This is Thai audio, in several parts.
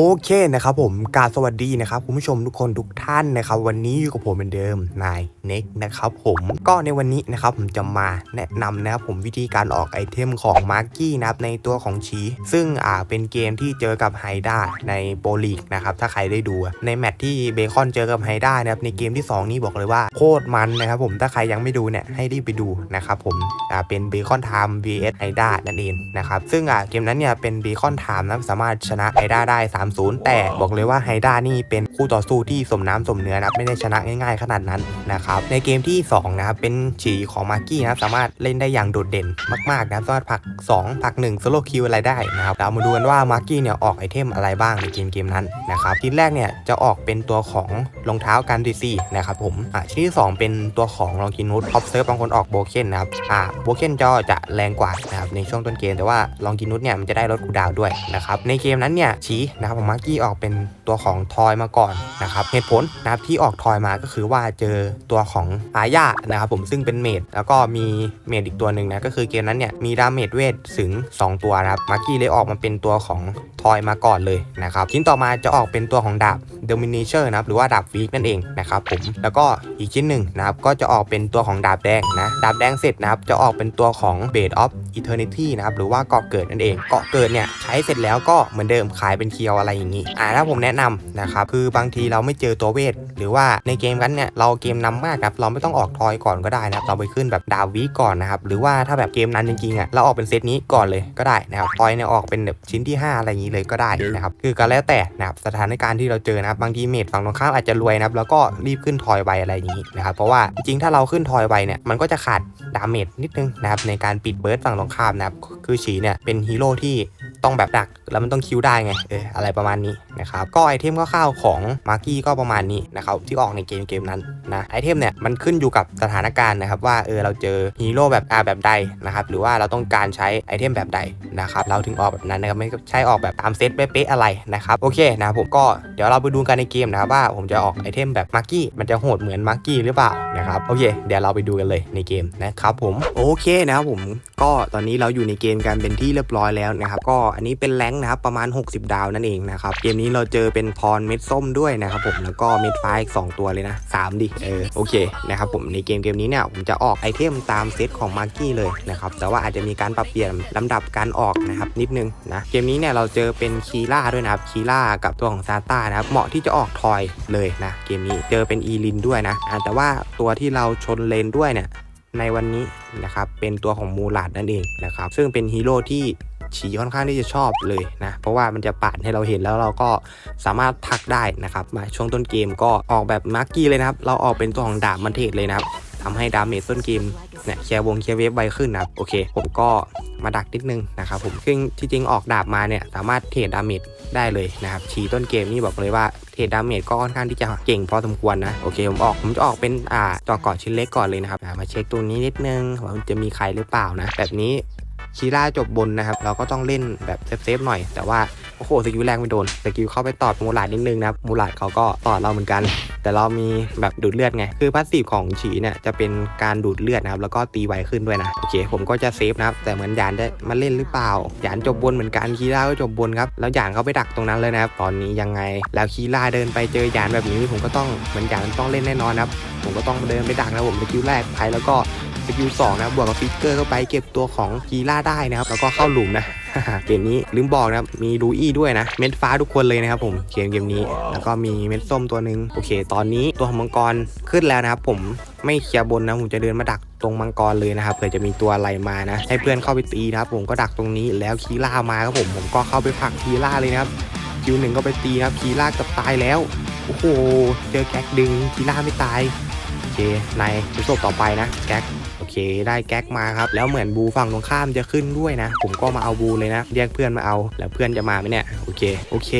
โอเคนะครับผมกาสวัสดีนะครับคุณผู้ชมทุกคนทุกท่านนะครับวันนี้อยู่กับผมเหมือนเดิมนายเน็กนะครับผมก็ในวันนี้นะครับผมจะมาแนะนำนะครับผมวิธีการออกไอเทมของมาร์กี้นะครับในตัวของชี ซึ่งอ่าเป็นเกมที่เจอกับไฮด้าในโปรลีกนะครับถ้าใครได้ดู ในแมตช์ที่เบคอนเจอกับไฮด้านะครับในเกมที่ 2 นี่บอกเลยว่าโคตรมันนะครับผมถ้าใครยังไม่ดูเนี่ยให้รีบไปดูนะครับผมอ่าเป็นเบคอนไทม์ vs ไฮด้านั่นเองนะครับซึ่งอ่าเกมนั้นเนี่ยเป็นเบคอนไทม์นะสามารถชนะไฮด้าได้3-0 แต่บอกเลยว่าไฮด้านี่เป็นคู่ต่อสู้ที่สมน้ำสมเนื้อนะครับไม่ได้ชนะง่ายๆ ขนาดนั้นนะครับในเกมที่2นะครับเป็นฉีของมาร์กี้นะครับสามารถเล่นได้อย่างโดดเด่นมากๆนะครับสามารถผลัก 2ผลัก1โซโลคิวอะไรได้นะครับเรามาดูกันว่ามาร์กี้เนี่ยออกไอเทมอะไรบ้างในเกมเกมนั้นนะครับชิ้นแรกเนี่ยจะออกเป็นตัวของรองเท้าการดีซีนะครับผมอ่าชิ้นที่ 2 เป็นตัวของลองกินุสท็อปเซิร์ฟบางคนออกโบเคนนะครับอ่าโบเคนจอจะแรงกว่านะครับในช่วงต้นเกมแต่ว่าลองกินุสเนี่ยมันจะได้ลดคูลดาวน์ด้วยนะครับในเกมนั้นเนี่ยชี้นะครับของมาร์กี้ออกเป็นตัวของทอยมาก่อนนะครับเหตุผลนะครับที่ออกทอยมาก็คือว่าเจอตัวของอาญานะครับผมซึ่งเป็นเมดแล้วก็มีเมดอีกตัวหนึ่งนะก็คือเกมนั้นเนี่ยมีดาเมจเวทถึง 2 ตัวนะครับมาร์กี้เลยออกมาเป็นตัวของทอยมาก่อนเลยนะครับชิ้นต่อมาจะออกเป็นตัวของดาบ Dominator นะครับหรือว่าดาบวีกนั่นเองนะครับผมแล้วก็อีกชิ้นหนึ่งนะครับก็จะออกเป็นตัวของดาบแดงนะดาบแดงเสร็จนะครับจะออกเป็นตัวของ b a d of Eternity นะครับหรือว่าเกาะเกิดนั่นเองเกาะเกิดเนี่ยใช้เสร็จแล้วก็เหมือนเดิมขายเป็นเคียวอะไรอย่างนี้อ่าถ้าผมแนะนำนะครับคือบางทีเราไม่เจอตัวเวท หรือว่าในเกมนั้นเนี่ยเราเกมนำมากครับเราไม่ต้องออกทอยก่อนก็ได้นะเราไปขึ้นแบบดาบวีก่อนนะครับหรือว่าถ้าแบบเกมนั้นจริงๆอะเราออกเป็นเซตนี้ก่อนเลยก็ได้นะครับทอยเนี่ยออกเป็นแบบชิ้นที่ 5 อะไรอย่างนี้เลยก็ได้นะครับคือก็แล้วแต่นะครับสถานการณ์ที่เราเจอนะครับบางทีเมดฝั่งตรงข้ามอาจจะรวยนะครับแล้วก็รีบขึ้นทอยไวอะไรอย่างนี้นะครับเพราะว่าจริงๆถ้าเราขึ้นทอยไวเนี่ยมันก็จะขาดดาเมจนิดนึงนะครับในการปิดเบิร์ดฝั่งตรงข้ามนะครับ คือฉีเนี่ยเป็นฮีโร่ที่ ต้องแบบดักแล้วมันต้องคิวได้ไงเอออะไรประมาณนี้นะครับก็ไอเทมคร่าวของมาร์กี้ก็ประมาณนี้นะครับที่ออกในเกมเกมนั้นนะไอเทมเนี่ยมันขึ้นอยู่กับสถานการณ์นะครับว่าเออเราเจอฮีโร่แบบอาแบบใดนะครับหรือว่าเราต้องการใช้ไอเทมแบบใดนะครับเราถึงออกแบบนั้นนะครับไม่ใช่ออกแบบตามเซตเป๊ะๆอะไรนะครับโอเคนะครับผมก็เดี๋ยวเราไปดูกันในเกมนะครับว่าผมจะออกไอเทมแบบมาร์กี้มันจะโหดเหมือนมาร์กี้หรือเปล่านะครับโอเค เดี๋ยวเราไปดูกันเลยในเกมนะครับผมโอเคนะครับผมก็ตอนนี้เราอยู่ในเกมกันเป็นที่เรียบร้อยแล้วนะครับก็อันนี้เป็นแรงนะครับประมาณ 60 ดาวนั่นเองนะครับเกมนี้เราเจอเป็นพรเม็ดส้มด้วยนะครับผมแล้วก็เม็ดฟ้าอีก 2 ตัวเลยนะ 3 ดิเออโอเคนะครับผมในเกมเกมนี้เนี่ยผมจะออกไอเทมตามเซตของมาร์กี้เลยนะครับแต่ว่าอาจจะมีการปรับเปลี่ยนลำดับการออกนะครับนิดนึงนะเกมนี้เนี่ยเราเจอเป็นคีล่าด้วยนะครับคีล่ากับตัวของซาต้านะครับเหมาะที่จะออกทอยเลยนะเกมนี้เจอเป็นอีลินด้วยนะแต่ว่าตัวที่เราชนเลนด้วยเนี่ยในวันนี้นะครับเป็นตัวของมูลาดนั่นเองนะครับซึ่งเป็นฮีโร่ที่ ฉีค่อนข้างที่จะชอบเลยนะ เพราะว่ามันจะปาดให้เราเห็นแล้วเราก็สามารถพักได้นะครับ มาช่วงต้นเกมก็ออกแบบมาร์กี้เลยนะครับ เราออกเป็นตัวของดาบมันเทศเลยนะครับทำให้ดาเมจต้นเกมเนี่ยเคลียร์วงเคลียร์เวฟไวขึ้นนะครับโอเค ผมก็มาดักนิดนึงนะครับผมซึ่งที่จริงออกดาบมาเนี่ยสามารถเทรดดาเมจได้เลยนะครับฉีต้นเกมนี่บอกเลยว่าเทรดดาเมจก็ค่อนข้างที่จะเก่งพอสมควรนะโอเคผมออกผมจะออกเป็นอ่าตัวเกาะชิ้นเล็กก่อนเลยนะครับมาเช็คตัวนี้นิดนึงว่ามันจะมีใครหรือเปล่านะ แบบนี้ คีร่าจบบนนะครับ เราก็ต้องเล่นแบบเซฟๆหน่อย แต่ว่า โอ้โห สกิลแรงไม่โดน สกิลเข้าไปตอดมูลาดนิดนึงนะครับ มูลาดเขาก็ตอดเราเหมือนกัน แต่เรามีแบบดูดเลือดไง คือพาสซีฟของฉีเนี่ยจะเป็นการดูดเลือดนะครับ แล้วก็ตีไวขึ้นด้วยนะ โอเค ผมก็จะเซฟนะครับ แต่เหมือนยานได้มาเล่นหรือเปล่า ยานจบบนเหมือนกัน คีร่าก็จบบนครับ แล้วยานเขาไปดักตรงนั้นเลยนะครับ ตอนนี้ยังไง แล้วคีร่าเดินไปเจอยานแบบนี้ ผมก็ต้องเหมือนยานต้องเล่นแน่นอนครับ ผมก็ต้องเดินไปดักนะผมสกิลแรกไปแล้วก็ สกิลสองนะบวกกับฟิกเกอร์เข้าไปเก็บตัวของคีร่าได้นะครับแล้วก็เข้าหลุมนะเกมนี้ลืมบอกนะครับมีดูอี้ด้วยนะ เม็ดฟ้าทุกคนเลยนะครับผมเกมเกมนี้ แล้วก็มีเม็ดส้มตัวหนึ่งโอเค ตอนนี้ตัวของมังกรขึ้นแล้วนะครับผมไม่เคลียร์บนนะผมจะเดินมาดักตรงมังกรเลยนะครับเผื่อจะมีตัวอะไรมานะให้เพื่อนเข้าไปตีนะครับผมก็ดักตรงนี้แล้วคีล่ามาครับผมผมก็เข้าไปผลักคีล่าเลยนะครับคิวหนึ่งก็ไปตีนะครับคีล่ากับตายแล้วโอ้โหเจอแก๊กดึงคีล่าไม่ตายโอเคในชุดศพต่อไปนะแก๊ก ได้แก๊กมาครับ แล้วเหมือนบูฝั่งตรงข้ามจะขึ้นด้วยนะ ผมก็มาเอาบูเลยนะ เรียกเพื่อนมาเอา แล้วเพื่อนจะมาไหมเนี่ย โอเค โอเค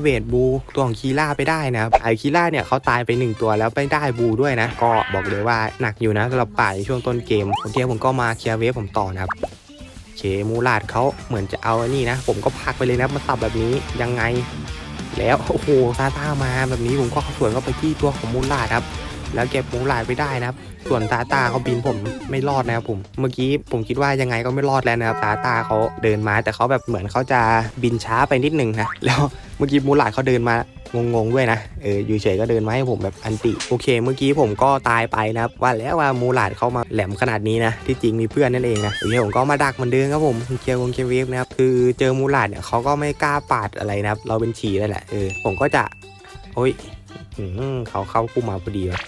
เวทบูตัวของคีล่าไปได้นะครับ ไอคีล่าเนี่ยเขาตายไปหนึ่งตัวแล้วไปได้บูด้วยนะ ก็บอกเลยว่าหนักอยู่นะสำหรับป่าในช่วงต้นเกมโอเคผมก็มาเคลียร์เวฟผมต่อนะครับเคมูลาดเขาเหมือนจะเอาอันนี่นะ ผมก็พักไปเลยนะมาสับแบบนี้ยังไง แล้วโอ้โหซาต้ามาแบบนี้ผมก็สวนเข้าไปที่ตัวของมูลาดครับ แล้วเก็บมูลาดไปได้นะครับ ส่วนตาตาเขาบินผมไม่รอดนะครับผม เมื่อกี้ผมคิดว่ายังไงก็ไม่รอดแล้วนะครับตาตาเขาเดินมาแต่เขาแบบเหมือนเขาจะบินช้าไปนิดนึงนะแล้วเมื่อกี้มูลาดเขาเดินมางงๆด้วยนะ เออ อยู่เฉยก็เดินมาให้ผมแบบอันติ โอเค เมื่อกี้ผมก็ตายไปนะครับ ว่าแล้วว่ามูลาดเข้ามาแหลมขนาดนี้นะ ที่จริงมีเพื่อนนั่นเองนะโอเคผมก็มาดักเหมือนเดิมครับผมเคียววงเคียวเวฟนะครับ คือเจอมูลาดเนี่ยเขาก็ไม่กล้าปาดอะไรนะครับ เราเป็นฉี่นั่นแหละ เออ ผมก็จะ โอ้ยเขาเข้าคู่มาพอดีวะ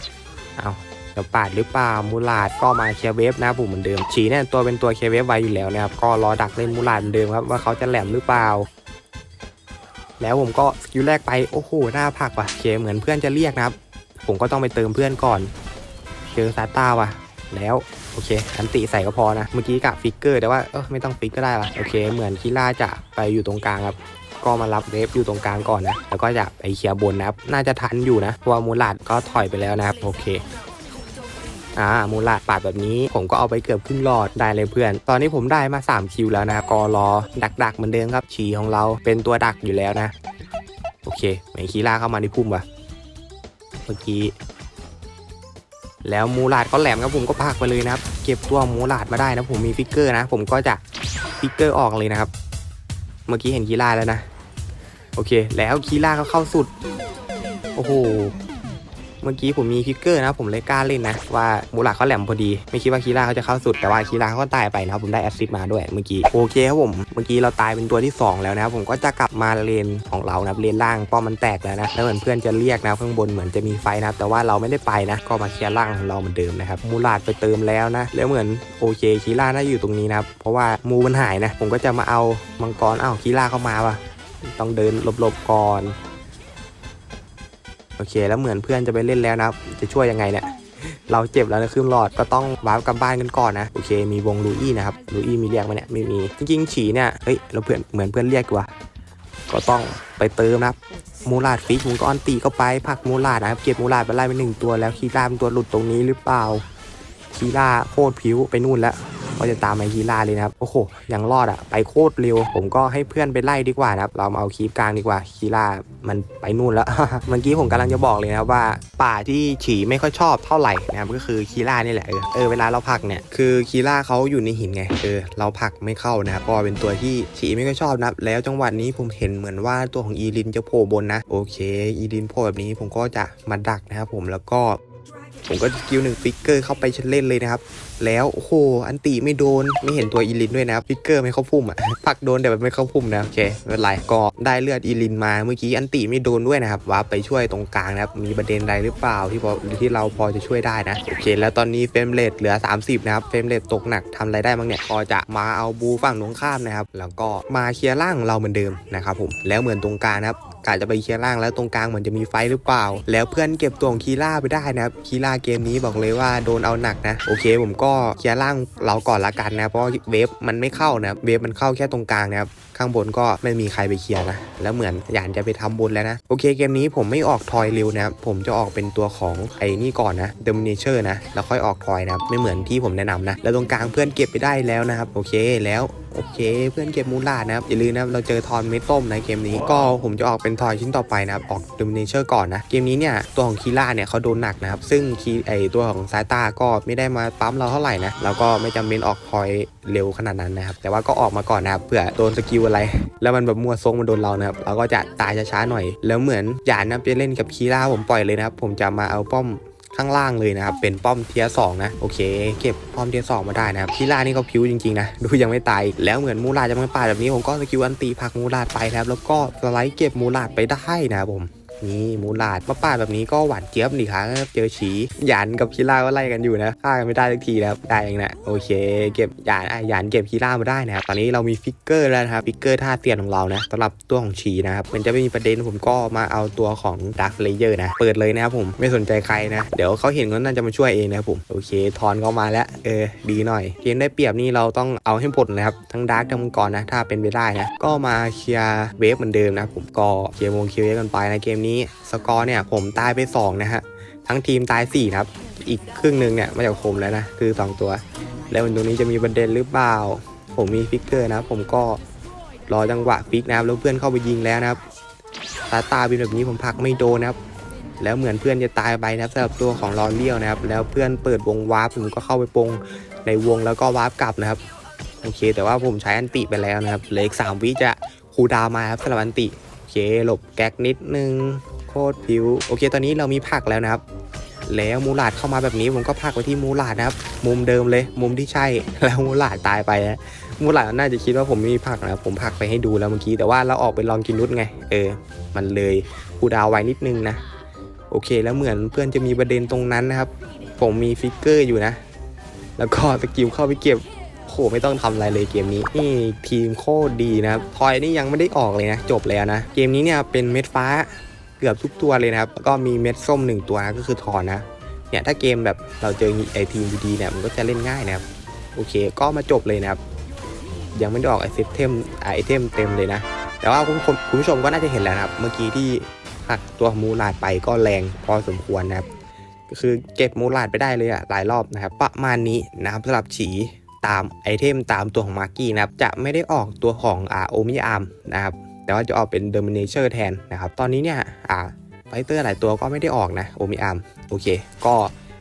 เอาจะปาดหรือเปล่ามูลาดก็มาเคลียร์เวฟนะผมเหมือนเดิมฉีเนี่ยตัวเป็นตัวเคลียร์เวฟไวอยู่แล้วนะครับก็รอดักเล่นมูลาดเหมือนเดิมครับว่าเขาจะแหลมหรือเปล่า แล้วผมก็สกิลแรกไปโอ้โหหน้าผักว่ะเคเหมือนเพื่อนจะเรียกนะครับ ผมก็ต้องไปเติมเพื่อนก่อนเจอซาต้าว่ะ แล้วโอเค อันติใส่ก็พอนะ เมื่อกี้กะฟิกเกอร์แต่ว่าเออไม่ต้องฟิกก็ได้ว่ะโอเค เหมือนคิล่าจะไปอยู่ตรงกลางครับ ก็มารับเวฟอยู่ตรงกลางก่อนนะ แล้วก็จะไปเคลียร์บนนะครับ น่าจะทันอยู่นะเพราะว่ามูลาดก็ถอยไปแล้วนะครับ โอเคอ่ามูลาดปาดแบบนี้ผมก็เอาไปเกือบครึ่งหลอดได้เลยเพื่อน ตอนนี้ผมได้มา 3 คิวแล้วนะครับก็รอดักดักๆเหมือนเดิมครับฉีของเราเป็นตัวดักอยู่แล้วนะ โอเคไหนคีล่าเข้ามาในพุ่มวะเมื่อกี้แล้วมูลาดก็แหลมครับผมก็พากไปเลยนะครับ เก็บตัวมูลาดมาได้นะผมมีฟิกเกอร์นะ ผมก็จะฟิกเกอร์ออกเลยนะครับ เมื่อกี้เห็นคีล่าแล้วนะ โอเค แล้วคีล่าก็เข้าสุด โอ้โห เมื่อกี้ผมมีฟิกเกอร์นะผมเลยกล้าเล่นนะ ว่ามูลาเขาแหลมพอดี ไม่คิดว่าคีล่าเขาจะเข้าสุด แต่ว่าคีล่าเขาก็ตายไปนะครับผมได้แอสซิสมาด้วยเมื่อกี้โอเคครับผมเมื่อกี้เราตายเป็นตัวที่ 2 แล้วนะครับผมก็จะกลับมาเลนของเรานะครับเลนล่างป้อมมันแตกแล้วนะแล้วเหมือนเพื่อนจะเรียกนะข้างบนเหมือนจะมีไฟนะครับแต่ว่าเราไม่ได้ไปนะ ก็มาเคลียร์ล่างของเราเหมือนเดิมนะครับมูลาดไปเติมแล้วนะ แล้วเหมือนโอเคคีล่าน่าจะอยู่ตรงนี้นะครับเพราะว่ามูมันหายนะ ผมก็จะมาเอามังกรอ้าวคีล่าเข้ามาว่ะ ต้องเดินหลบๆก่อน โอเคแล้วเหมือนเพื่อนจะไปเล่นแล้วนะจะช่วยยังไงเนี่ยเราเจ็บแล้วนะครึ่งหลอดก็ต้องวาร์ปกลับบ้านกันก่อนนะโอเคมีวงลูอี้นะครับลูอี้มีเรียกไหมเนี่ยไม่มีจริงๆ ฉีเนี่ยเฮ้ยเราเพื่อนเหมือนเพื่อนเรียกกว่าก็ต้องไปเติมนะครับมูลาดฟิกผมก็อนตีเข้าไปผักมูลาดนะครับเก็บมูลาดไปไล่ไปหนึ่งตัวแล้วคีร่าเป็นตัวหลุดตรงนี้หรือเปล่าคีร่าโคตรผิวไปนู่นแล้ว ก็จะตามไอคีล่าเลยนะครับโอ้โหยังรอดอะไปโคตรเร็ว ผมก็ให้เพื่อนไปไล่ดีกว่านะครับเรามาเอาคีปกลางดีกว่าคีล่ามันไปนู่นแล้ว เมื่อกี้ผมกำลังจะบอกเลยนะครับว่าป่าที่ฉีไม่ค่อยชอบเท่าไหร่นะครับก็คือคีล่านี่แหละเออเออเวลาเราผักเนี่ยคือคีล่าเขาอยู่ในหินไงเออเราผักไม่เข้านะครับก็เป็นตัวที่ฉีไม่ค่อยชอบนะครับแล้วจังหวะนี้ผมเห็นเหมือนว่าตัวของอีลินจะโผล่บนนะ โอเค อีลินโผล่แบบนี้ผมก็จะมาดักนะครับผมแล้วก็ ผมก็สกิลหนึ่งฟิกเกอร์เข้าไปเล่นเลยนะครับ แล้วโอ้โหอันตีไม่โดนไม่เห็นตัวอีลินด้วยนะครับฟิกเกอร์ไม่เข้าพุ่มอะผักโดนแต่แบบไม่เข้าพุ่มนะโอเคไม่เป็นไรก็ได้เลือดอีลินมาเมื่อกี้อันตีไม่โดนด้วยนะครับว่าไปช่วยตรงกลางนะครับมีประเด็นใดหรือเปล่าที่พอที่เราพอจะช่วยได้นะโอเค แล้วตอนนี้เฟรมเรทเหลือ 30 นะครับเฟรมเรทตกหนักทำอะไรได้บ้างเนี่ยก็จะมาเอาบูฝั่งตรงข้ามนะครับแล้วก็มาเคลียร์ล่างเราเหมือนเดิมนะครับผมแล้วเหมือนตรงกลางนะครับ กะจะไปเคลียร์ล่างแล้วตรงกลางเหมือนจะมีไฟหรือเปล่า แล้วเพื่อนเก็บตัวของคีล่าไปได้นะครับคีล่าเกมนี้บอกเลยว่าโดนเอาหนักนะ โอเค ผมก็เคลียร์ล่างเราก่อนละกันนะเพราะเวฟมันไม่เข้านะเวฟมันเข้าแค่ตรงกลางนะครับข้างบนก็ไม่มีใครไปเคลียร์นะ แล้วเหมือนหยานจะไปทำบนแล้วนะ โอเคเกมนี้ผมไม่ออกทอยเร็วนะครับผมจะออกเป็นตัวของไอ้นี่ก่อนนะเดมเนเชอร์นะ แล้วค่อยออกทอยนะไม่เหมือนที่ผมแนะนำนะ แล้วตรงกลางเพื่อนเก็บไปได้แล้วนะครับ โอเคแล้ว โอเค เพื่อนเก็บมูลาดนะครับอย่าลืมนะครับเราเจอทอนเม็ดต้มในเกมนี้ก็ผมจะออกเป็นทอยชิ้นต่อไปนะครับออกด o ม i นเชอร์ก่อนนะเกมนี้เนี่ยตัวของคีล่าเนี่ยเขาโดนหนักนะครับซึ่งคีไอตัวของซายตาก็ไม่ได้มาปั๊มเราเท่าไหร่นะแล้วก็ไม่จำเป็นออกทอยเร็วขนาดนั้นนะครับแต่ว่าก็ออกมาก่อนนะครับเผื่อโดนสกิลอะไร แล้วมันแบบมัวทรงมันโดนเรานะครับเราก็จะตายช้าๆหน่อย แล้วเหมือนหยานนะไปเล่นกับคีล่าผมปล่อยเลยนะครับผมจะมาเอาป้อม ข้างล่างเลยนะครับ เป็นป้อมเทียสองนะ โอเค เก็บป้อมเทียสองมาได้นะครับคีล่านี่เขาพิ้วจริงๆนะ ดูยังไม่ตาย แล้วเหมือนมูลาดจะมาป่าแบบนี้ผมก็สกิลอันตีผักมูลาดไปนะครับ แล้วก็สไลด์เก็บมูลาดไปได้นะครับผม นี่มูลาดมาป่าแบบนี้ก็หวานเจี๊ยบดีครับเจอฉีหยานกับคีล่าก็ไล่กันอยู่นะฆ่ากันไม่ได้สักทีนะครับได้เองนะโอเค เก็บหยานอะหยานเก็บคีล่ามาได้นะครับตอนนี้เรามีฟิกเกอร์แล้วนะครับฟิกเกอร์ท่าเตียนของเรานะสำหรับตัวของฉีนะครับมันจะไม่มีประเด็นผมก็มาเอาตัวของดาร์ l เลเยอร์นะเปิดเลยนะครับผมไม่สนใจใครนะ เดี๋ยวเขาเห็นก็น่าจะมาช่วยเองนะครับผมโอเคทอนเขามาแล้วเออดีหน่อยเกมได้เปรียบนี่เราต้องเอาให้หมดนะครับทั้งดาร์กทั้งมังกรนะถ้าเป็นไปได้นะก็มาเคลียร์เวฟเหมือนเดิมนะผมก็เคลียร์วงเคลียร์เวฟกันไปนะเกมนี้สกอร์เนี่ยผมตายไปสองนะฮะทั้งทีมตายสี่นะครับ อีกครึ่งหนึ่งเนี่ยมาจากผมแล้วนะคือสองตัว แล้วตรงนี้จะมีประเด็นหรือเปล่า ผมมีฟิกเกอร์นะ ผมก็รอจังหวะฟิกนะครับแล้วเพื่อนเข้าไปยิงแล้วนะครับตาตาบินแบบนี้ผมผลักไม่โดนนะครับ แล้วเหมือนเพื่อนจะตายไปนะครับสำหรับตัวของลอนเลี้ยวนะครับ แล้วเพื่อนเปิดวงวาร์ปผมก็เข้าไปปงในวงแล้วก็วาร์ปกลับนะครับโอเค แต่ว่าผมใช้อันติไปแล้วนะครับเหลืออีกสามวิจะคูดาวมาครับสำหรับอันติ เคหลบแก๊กนิดนึง โคตรผิว โอเค ตอนนี้เรามีผักแล้วนะครับ แล้วมูลาดเข้ามาแบบนี้ผมก็ผักไปที่มูลาดนะครับ มุมเดิมเลย มุมที่ใช่แล้วมูลาดตายไปนะมูลาดน่าจะคิดว่าผมไม่มีผักนะครับผมผักไปให้ดูแล้วเมื่อกี้แต่ว่าเราออกไปลองกินนุชไง เออ มันเลยคูดาวไว้นิดนึงนะโอเค แล้วเหมือนเพื่อนจะมีประเด็นตรงนั้นนะครับ ผมมีฟิกเกอร์อยู่นะ แล้วก็สกิลเข้าไปเก็บ โหไม่ต้องทำอะไรเลยเกมนี้นี่ทีมโคตรดีนะครับทอยนี่ยังไม่ได้ออกเลยนะ จบแล้วนะ เกมนี้เนี่ยเป็นเม็ดฟ้าเกือบทุกตัวเลยนะครับแล้วก็มีเม็ดส้มหนึ่งตัวนะก็คือทอนนะเนี่ยถ้าเกมแบบเราเจอไอทีมดีๆเนี่ยมันก็จะเล่นง่ายนะครับโอเคก็มาจบเลยนะครับ ยังไม่ได้ออกไอเซตเทมไอเทมเต็มเลยนะ แต่ว่าคุณคุณคุณผู้ชมก็น่าจะเห็นแล้วนะครับ เมื่อกี้ที่หักตัวมูลาดไปก็แรงพอสมควรนะครับ ก็คือเก็บมูลาดไปได้เลยอะหลายรอบนะครับ ประมาณนี้นะครับสำหรับฉี ตามไอเทมตามตัวของมาร์กี้นะครับจะไม่ได้ออกตัวของอ่าโอมิอาร์มนะครับแต่ว่าจะออกเป็นเดอร์มิเนเชอร์แทนนะครับตอนนี้เนี่ยอ่าไฟเตอร์หลายตัวก็ไม่ได้ออกนะโอมิอาร์มโอเค ก็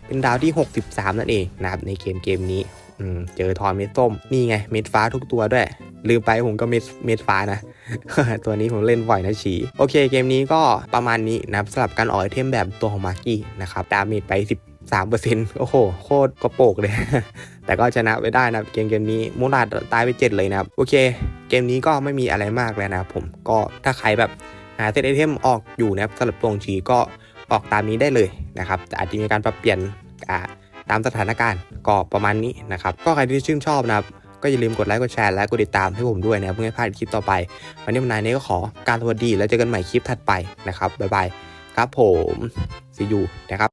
เป็นดาวที่ 63 นั่นเองนะครับในเกมเกมนี้เจอทอนเม็ดส้มนี่ไงเม็ดฟ้าทุกตัวด้วย ลืมไปผมก็เม็ดเม็ดฟ้านะ ตัวนี้ผมเล่นบ่อยนะฉีโอเคเกมนี้ก็ประมาณนี้นะครับสำหรับการออกไอเทมแบบตัวของมาร์กี้นะครับดาเมจไป 13%โอ้โห โคตรกระโปกเลย แต่ก็ชนะไปได้นะเกมเกมนี้มูลาดตายไป 7 เลยนะครับ โอเค เกมนี้ก็ไม่มีอะไรมากแล้วนะครับผมก็ถ้าใครแบบหาเซตไอเทมออกอยู่นะครับสำหรับตัวงฉีก็ออกตามนี้ได้เลยนะครับแต่อาจจะมีการปรับเปลี่ยนตามสถานการณ์ก็ประมาณนี้นะครับก็ใครที่ชื่นชอบนะครับก็อย่าลืมกดไลค์กดแชร์และกดติดตามให้ผมด้วยนะเพื่อไม่พลาดคลิปต่อไป วันนี้ผมนายนี้ก็ขอการสวัสดีแล้วเจอกันใหม่คลิปถัดไปนะครับบ๊ายบายครับผมซียูนะครับ